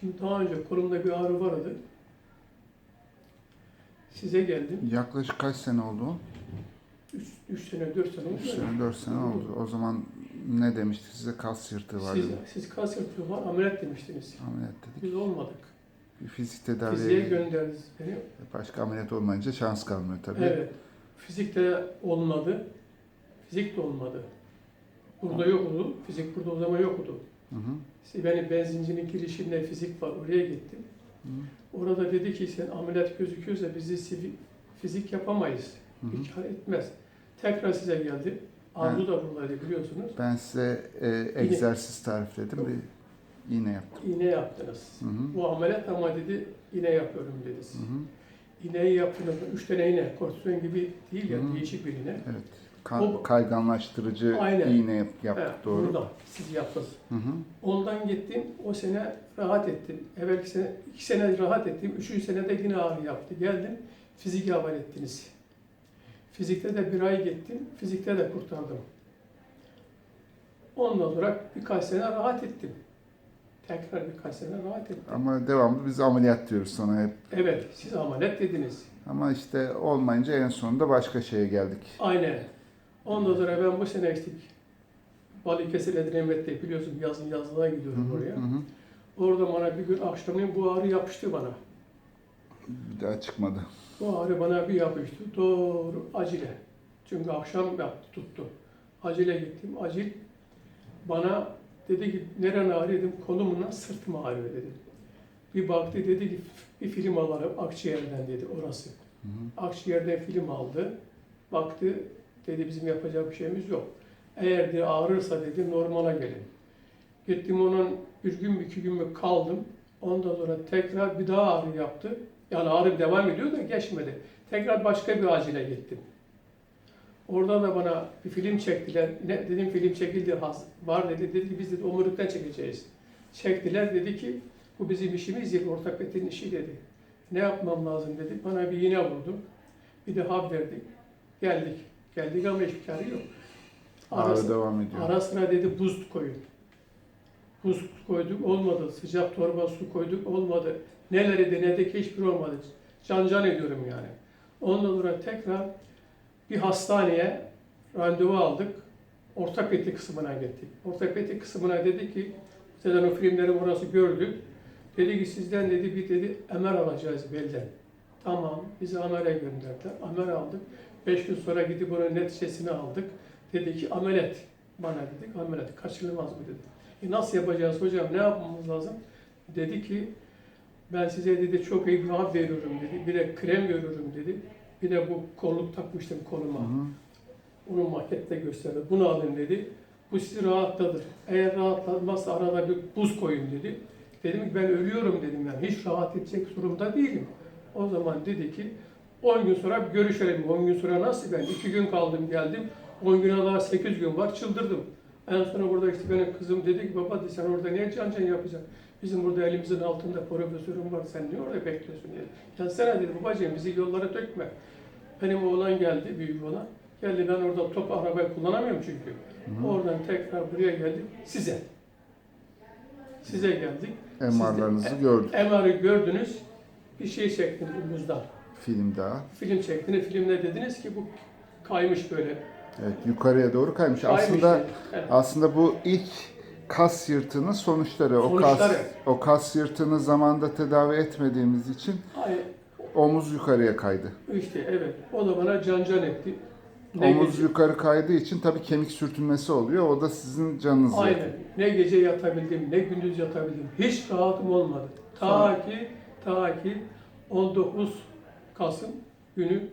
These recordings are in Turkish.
Şimdi daha önce kolumda bir ağrı vardı. Size geldim. Yaklaşık kaç sene oldu? 3 sene, 4 sene oldu. 3 sene, 4 sene oldu. O zaman ne demiştik size? Kas yırtığı var Siz, dedi. siz kas yırtığı var, ameliyat demiştiniz. Ameliyat dedik. Biz olmadık. Bir fizik Fiziğe tedaviye gönderdiniz beni. başka ameliyat olmayınca şans kalmıyor tabii. Evet. Fizik de olmadı. Fizik de olmadı. Burada yoktu. Fizik burada o zaman yoktu. Hı hı. İşte benim benzincinin girişinde fizik var. Oraya gittim. Hı. Orada dedi ki sen ameliyat gözüküyorsa bizi fizik yapamayız. Hı hı. Hiç kar etmez. Tekrar size geldi. Arzu da buradaydı biliyorsunuz. Ben size e, egzersiz tarifledim. Bir iğne yaptım. İğne yaptınız. Hı hı. Bu ameliyat ama dedi iğne yapıyorum dedi. Hı hı. İğneyi yaptınız. Üç tane iğne. Kortizon gibi değil ya. Hı. Değişik bir iğne. Evet. Ka- O- kayganlaştırıcı Aynen. iğne yap- yaptık Evet, doğru. Burada siz yaptınız. Hı hı. Ondan gittim. O sene rahat ettim. Evvelki sene, iki sene rahat ettim. Üçüncü senede yine ağrı yaptı. Geldim. Fizik havale ettiniz. Fizikte de bir ay gittim. Fizikte de kurtardım. Ondan sonra birkaç sene rahat ettim. Tekrar birkaç sene rahat ettim. Ama devamlı biz ameliyat diyoruz sana hep. Evet, siz ameliyat dediniz. Ama işte olmayınca en sonunda başka şeye geldik. Aynen. Ondan sonra ben bu sene işte Balıkesir Edremit'te biliyorsun yazın yazlığa gidiyorum hı, oraya. hı hı. Orada bana bir gün akşamleyin bu ağrı yapıştı bana. Bir daha çıkmadı. Bu ağrı bana bir yapıştı. Doğru acile. Çünkü akşam yaptı, tuttu. Acile gittim. Acil bana dedi ki neren ağrıyor dedim. Kolumla sırtım ağrıyor dedi. Bir baktı dedi ki bir film alalım akciğerden dedi orası. Hı hı. Akciğerden film aldı. Baktı dedi bizim yapacak bir şeyimiz yok. Eğer de ağrırsa dedi normala gelin. Gittim onun bir gün iki gün mü kaldım. Ondan sonra tekrar bir daha ağrı yaptı. Yani ağrı devam ediyor da geçmedi. Tekrar başka bir acile gittim. Orada da bana bir film çektiler. Ne dedim film çekildi var dedi. Dedi ki biz dedi omurilikten çekeceğiz. Çektiler dedi ki bu bizim işimiz değil ortopedinin işi dedi. Ne yapmam lazım dedi. Bana bir iğne vurdu. Bir de hap verdik. Geldik. Geldik ama hiçbir karı yok. Ağrı Arası- devam ediyor. Ara sıra dedi buz koyun. Buz koyduk olmadı. Sıcak torba su koyduk olmadı. Neleri denedik hiçbir olmadı. Can can ediyorum yani. Ondan sonra tekrar bir hastaneye randevu aldık. Ortopedi kısmına gittik. Ortopedi kısmına dedi ki zaten o filmleri orası gördük. Dedi ki sizden dedi bir dedi MR alacağız belden. Tamam bizi MR'e gönderdiler. MR aldık. Beş gün sonra gidip onun neticesini aldık. Dedi ki ameliyat. Bana dedik ameliyat kaçırılmaz mı dedi. E nasıl yapacağız hocam ne yapmamız lazım? Dedi ki ben size dedi çok iyi bir hap veriyorum dedi. Bir de krem veriyorum dedi. Bir de bu kolluk takmıştım koluma. Hı hı. Onu makette gösterdi. Bunu alın dedi. Bu sizi rahatlatır. Eğer rahatlatmazsa arada bir buz koyun dedi. Dedim ki ben ölüyorum dedim yani. Hiç rahat edecek durumda değilim. O zaman dedi ki 10 gün sonra görüşelim. 10 gün sonra nasıl ben? 2 gün kaldım geldim. 10 güne daha 8 gün var çıldırdım. En sonra burada işte benim kızım dedi ki baba sen orada niye can can yapacaksın? Bizim burada elimizin altında profesörüm var sen niye orada bekliyorsun dedi. Gelsene dedi babacığım bizi yollara dökme. Benim oğlan geldi büyük oğlan. Geldi ben orada top arabayı kullanamıyorum çünkü. Hı. Oradan tekrar buraya geldim size. Size geldik. MR'larınızı gördük. MR'ı gördünüz. Bir şey çektiniz omuzdan. Film daha. Film çektiniz. Filmde dediniz ki bu kaymış böyle. Evet, yukarıya doğru kaymış. Kaymış Aslında dedi. Evet. aslında bu ilk kas yırtığının sonuçları. O kas Sonuçları. o kas yırtığını zamanda tedavi etmediğimiz için Ay, omuz yukarıya kaydı. işte evet. O da bana can can etti. Ne Omuz gece, yukarı kaydığı için tabii kemik sürtünmesi oluyor. O da sizin canınızı aynen. yakıyor. Ne gece yatabildim, ne gündüz yatabildim. Hiç rahatım olmadı. Ta ki, ta ki 19 Kasım günü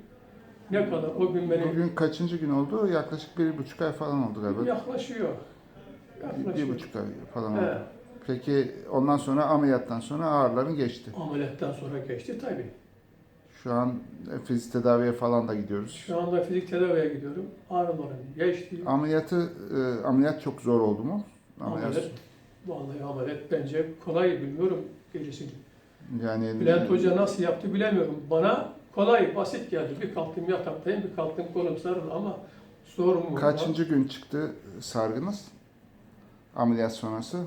ne kadar o gün beni Bugün kaçıncı gün oldu? Yaklaşık bir buçuk ay falan oldu galiba. yaklaşıyor. Yaklaşıyor. bir buçuk ay falan oldu. Evet. Peki ondan sonra ameliyattan sonra ağrıların geçti. Ameliyattan sonra geçti tabii. Şu an e, fizik tedaviye falan da gidiyoruz. Şu anda fizik tedaviye gidiyorum. Ağrılarım geçti. Ameliyatı e, ameliyat çok zor oldu mu? Ameliyat. Vallahi ameliyat bence kolay bilmiyorum gerisini. Yani Bülent Hoca nasıl yaptı bilemiyorum. Bana kolay, basit geldi. Bir kalktım yataktayım, bir kalktım kolum sarılı ama zor mu? kaçıncı gün çıktı sargınız? Ameliyat sonrası.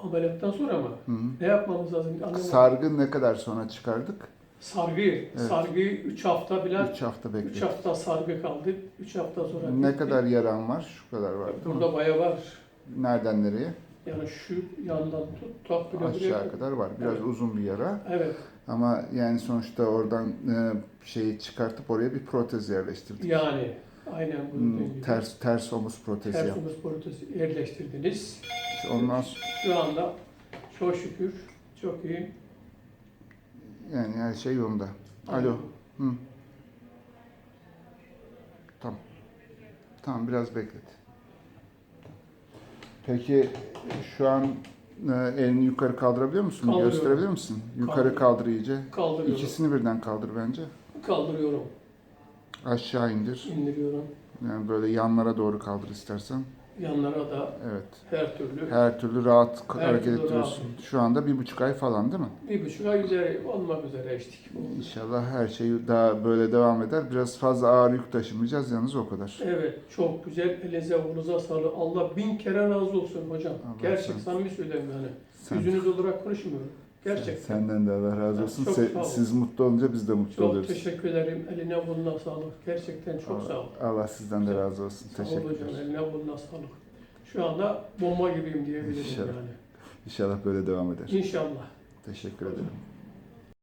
Ameliyattan sonra mı? Hı hı. Ne yapmamız lazım? Anlamadım. Sargı ne kadar sonra çıkardık? Sargı. Sargıyı 3 hafta bile 3 hafta 3 bekledik. hafta sargı kaldı. 3 hafta sonra Ne bitti. kadar yaran var? Şu kadar var? Burada bayağı var. Nereden nereye? Yani şu yandan tut, tak bile Aşağı buraya. kadar var. Biraz Evet. uzun bir yara. Evet. Ama yani sonuçta oradan e, şeyi çıkartıp oraya bir protez yerleştirdik. Yani aynen Hmm, bunun gibi. ters ters omuz protezi Ters yap. omuz protezi yerleştirdiniz. Ondan sonra Şu anda çok şükür çok iyi. yani her şey yolunda. Alo. Hı. Tamam. Tamam biraz beklet. Peki şu an e, elini yukarı kaldırabiliyor musun? Kaldırıyorum. Gösterebilir misin? Yukarı kaldır iyice. Kaldırıyorum. İkisini birden kaldır bence. Kaldırıyorum. Aşağı indir. indiriyorum. Yani böyle yanlara doğru kaldır istersen. Yanlara da Evet. her türlü. Her türlü rahat Her hareket türlü ettiriyorsun. Şu anda bir buçuk ay falan değil mi? Bir buçuk ay üzeri olmak üzere içtik. İnşallah her şey daha böyle devam eder. Biraz fazla ağır yük taşımayacağız yalnız o kadar. Evet, çok güzel. Elinize, kolunuza sağlık. Allah bin kere razı olsun hocam. Allah Gerçek sen- samimi söylüyorum yani. Sen, Yüzünüz olarak konuşmuyorum. Gerçekten. Senden de Allah razı olsun. Çok sağ ol. Siz mutlu olunca biz de mutlu Çok oluyoruz. teşekkür ederim. Eline koluna sağlık. Gerçekten çok sağ ol. Allah sizden de razı olsun. Sağ ol hocam. Teşekkürler. Eline koluna sağlık. Şu anda bomba gibiyim diyebilirim İnşallah. yani. İnşallah böyle devam eder. İnşallah. Teşekkür ederim.